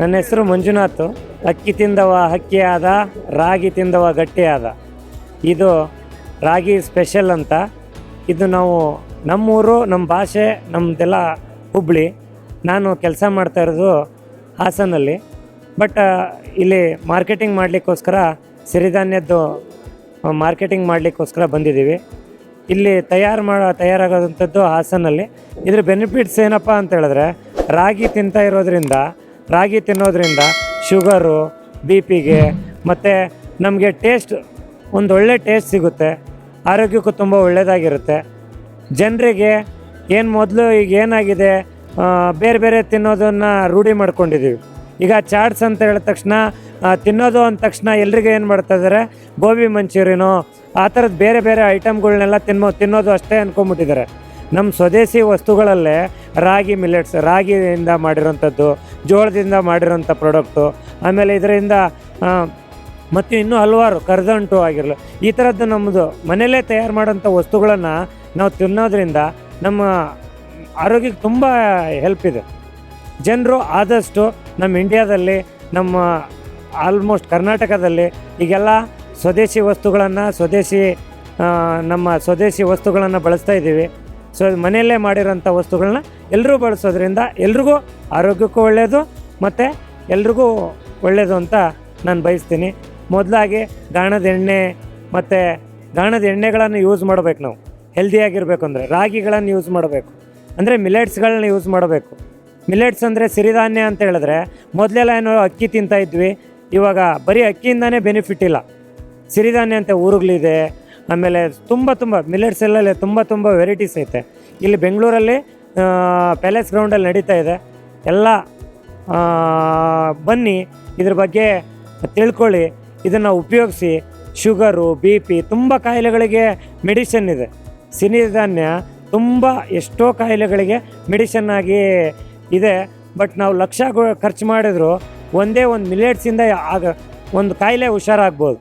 ನನ್ನ ಹೆಸರು ಮಂಜುನಾಥ್. ಅಕ್ಕಿ ತಿಂದವ ಹಕ್ಕಿ ಆದ, ರಾಗಿ ತಿಂದವ ಗಟ್ಟಿ ಆದ. ಇದು ರಾಗಿ ಸ್ಪೆಷಲ್ ಅಂತ. ಇದು ನಾವು ನಮ್ಮೂರು, ನಮ್ಮ ಭಾಷೆ ನಮ್ಮದೆಲ್ಲ ಹುಬ್ಬಳ್ಳಿ ನಾನು ಕೆಲಸ ಮಾಡ್ತಾ ಇರೋದು ಹಾಸನಲ್ಲಿ. ಬಟ್ ಇಲ್ಲಿ ಮಾರ್ಕೆಟಿಂಗ್ ಮಾಡಲಿಕ್ಕೋಸ್ಕರ ಸಿರಿಧಾನ್ಯದ್ದು ಮಾರ್ಕೆಟಿಂಗ್ ಮಾಡಲಿಕ್ಕೋಸ್ಕರ ಬಂದಿದ್ದೀವಿ. ಇಲ್ಲಿ ತಯಾರು ಮಾಡೋ, ತಯಾರಾಗೋದಂಥದ್ದು ಹಾಸನಲ್ಲಿ. ಇದ್ರ ಬೆನಿಫಿಟ್ಸ್ ಏನಪ್ಪ ಅಂತ ಹೇಳಿದ್ರೆ, ರಾಗಿ ತಿಂತಾ ಇರೋದ್ರಿಂದ ರಾಗಿ ತಿನ್ನೋದ್ರಿಂದ ಶುಗರು, ಬಿ ಪಿಗೆ ಮತ್ತು ನಮಗೆ ಟೇಸ್ಟ್, ಒಂದು ಒಳ್ಳೆ ಟೇಸ್ಟ್ ಸಿಗುತ್ತೆ. ಆರೋಗ್ಯಕ್ಕೂ ತುಂಬ ಒಳ್ಳೆಯದಾಗಿರುತ್ತೆ ಜನರಿಗೆ ಏನು ಮೊದಲು ಈಗ ಏನಾಗಿದೆ ಬೇರೆ ಬೇರೆ ತಿನ್ನೋದನ್ನು ರೂಢಿ ಮಾಡ್ಕೊಂಡಿದ್ದೀವಿ ಈಗ ಚಾಟ್ಸ್ ಅಂತ ಹೇಳಿದ ತಕ್ಷಣ ತಿನ್ನೋದು ಅಂದ ತಕ್ಷಣ ಎಲ್ರಿಗೂ ಏನು ಮಾಡ್ತಾ ಇದ್ದಾರೆ ಗೋಬಿ ಮಂಚೂರಿನೋ, ಆ ಥರದ್ದು ಬೇರೆ ಬೇರೆ ಐಟಮ್ಗಳನ್ನೆಲ್ಲ ತಿನ್ನೋ ತಿನ್ನೋದು ಅಷ್ಟೇ ಅಂದ್ಕೊಂಬಿಟ್ಟಿದ್ದಾರೆ ನಮ್ಮ ಸ್ವದೇಶಿ ವಸ್ತುಗಳಲ್ಲೇ ರಾಗಿ ಮಿಲೆಟ್ಸ್, ರಾಗಿಯಿಂದ ಮಾಡಿರೋಂಥದ್ದು, ಜೋಳದಿಂದ ಮಾಡಿರೋಂಥ ಪ್ರಾಡಕ್ಟು, ಆಮೇಲೆ ಇದರಿಂದ ಮತ್ತು ಇನ್ನೂ ಹಲವಾರು ಕರ್ದಂಟು ಆಗಿರಲಿ, ಈ ಥರದ್ದು ನಮ್ಮದು ಮನೆಯಲ್ಲೇ ತಯಾರು ಮಾಡೋಂಥ ವಸ್ತುಗಳನ್ನು ನಾವು ತಿನ್ನೋದ್ರಿಂದ ನಮ್ಮ ಆರೋಗ್ಯಕ್ಕೆ ತುಂಬ ಹೆಲ್ಪ್ ಇದೆ. ಜನರು ಆದಷ್ಟು ನಮ್ಮ ಇಂಡಿಯಾದಲ್ಲಿ, ನಮ್ಮ ಆಲ್ಮೋಸ್ಟ್ ಕರ್ನಾಟಕದಲ್ಲಿ ಈಗೆಲ್ಲ ಸ್ವದೇಶಿ ವಸ್ತುಗಳನ್ನು, ಸ್ವದೇಶಿ ನಮ್ಮ ಸ್ವದೇಶಿ ವಸ್ತುಗಳನ್ನು ಬಳಸ್ತಾ ಇದ್ದೀವಿ. ಸೊ ಮನೆಯಲ್ಲೇ ಮಾಡಿರೋಂಥ ವಸ್ತುಗಳನ್ನ ಎಲ್ಲರೂ ಬಳಸೋದ್ರಿಂದ ಎಲ್ರಿಗೂ ಆರೋಗ್ಯಕ್ಕೂ ಒಳ್ಳೆಯದು ಮತ್ತು ಎಲ್ರಿಗೂ ಒಳ್ಳೆಯದು ಅಂತ ನಾನು ಬಯಸ್ತೀನಿ. ಮೊದಲಾಗಿ ಗಾಣದ ಎಣ್ಣೆ ಮತ್ತು ಗಾಣದ ಎಣ್ಣೆಗಳನ್ನು ಯೂಸ್ ಮಾಡಬೇಕು ನಾವು. ಹೆಲ್ದಿಯಾಗಿರಬೇಕು ಅಂದರೆ, ರಾಗಿಗಳನ್ನು ಯೂಸ್ ಮಾಡಬೇಕು. ಅಂದರೆ ಮಿಲೆಟ್ಸ್ಗಳನ್ನ ಯೂಸ್ ಮಾಡಬೇಕು. ಮಿಲೆಟ್ಸ್ ಅಂದರೆ ಸಿರಿಧಾನ್ಯ ಅಂತ ಹೇಳಿದ್ರೆ, ಮೊದಲೆಲ್ಲ ಏನೋ ಅಕ್ಕಿ ತಿಂತಾ ಇದ್ವಿ, ಇವಾಗ ಬರೀ ಅಕ್ಕಿಯಿಂದನೇ ಬೆನಿಫಿಟ್ ಇಲ್ಲ. ಸಿರಿಧಾನ್ಯ ಅಂತ ಊರುಗಳಿದೆ ಆಮೇಲೆ ತುಂಬ ತುಂಬ ಮಿಲೆಟ್ಸ್ ಎಲ್ಲ ತುಂಬ ತುಂಬ ವೆರೈಟೀಸ್ ಐತೆ. ಇಲ್ಲಿ ಬೆಂಗಳೂರಲ್ಲಿ ಪ್ಯಾಲೇಸ್ ಗ್ರೌಂಡಲ್ಲಿ ನಡೀತಾ ಇದೆ. ಎಲ್ಲ ಬನ್ನಿ, ಇದ್ರ ಬಗ್ಗೆ ತಿಳ್ಕೊಳ್ಳಿ. ಇದನ್ನು ಉಪಯೋಗಿಸಿ, ಶುಗರು ಬಿ ಪಿ ತುಂಬ ಕಾಯಿಲೆಗಳಿಗೆ ಮೆಡಿಷನ್ ಇದೆ. ಸಿರಿಧಾನ್ಯ ತುಂಬ ಎಷ್ಟೋ ಕಾಯಿಲೆಗಳಿಗೆ ಮೆಡಿಷನ್ ಆಗಿ ಇದೆ. ಬಟ್ ನಾವು ಲಕ್ಷ ಖರ್ಚು ಮಾಡಿದ್ರು ಒಂದೇ ಒಂದು ಮಿಲೆಟ್ಸಿಂದ ಆಗ, ಒಂದು ಕಾಯಿಲೆ ಹುಷಾರಾಗ್ಬೋದು.